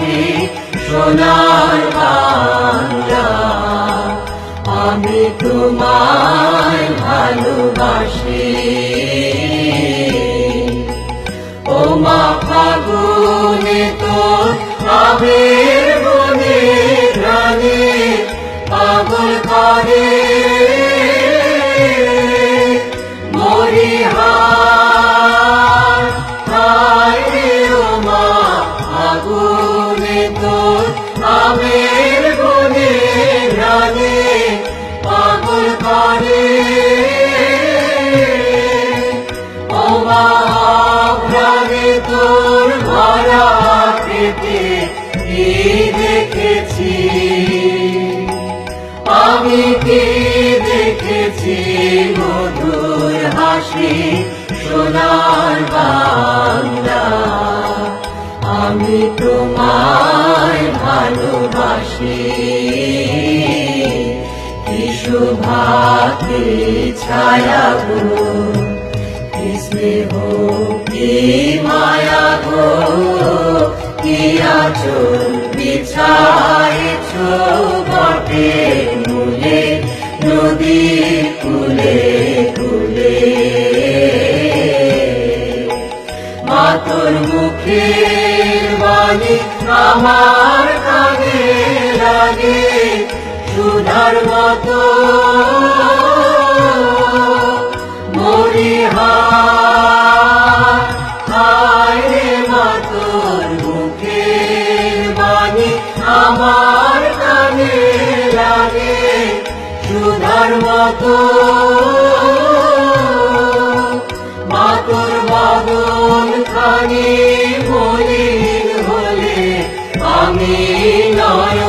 বাসি সোনার বাংলা। আমি তোমায় ভালোবাসি। ও মা ফাগুনে তোর আবির বনে রানে পাগল করে। মরিহার দেখেছি, আমি কি দেখেছি মধুর হাসি, সোনার বাংলা? আমি তোমায় ভালোবাসি। কি শুভাকে ছায়া গো স্নেহ, কি মায়া গো, কি আচল বিছাইছ বটে নদী কুলে কুলে মাতর মুখের বাণী আমার কানে লাগে, সুধার মতো। মরিহার হায় মাতর মুখের তোমার মতো। মাতুর বাদল খানি মলিন আমি নয়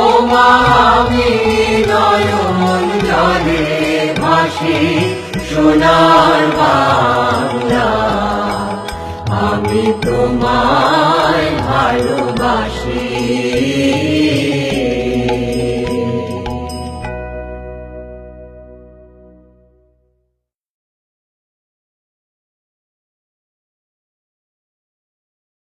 ও মা আমি নয়ন জলে সোনার আমি তোমায় ভালোবাসি।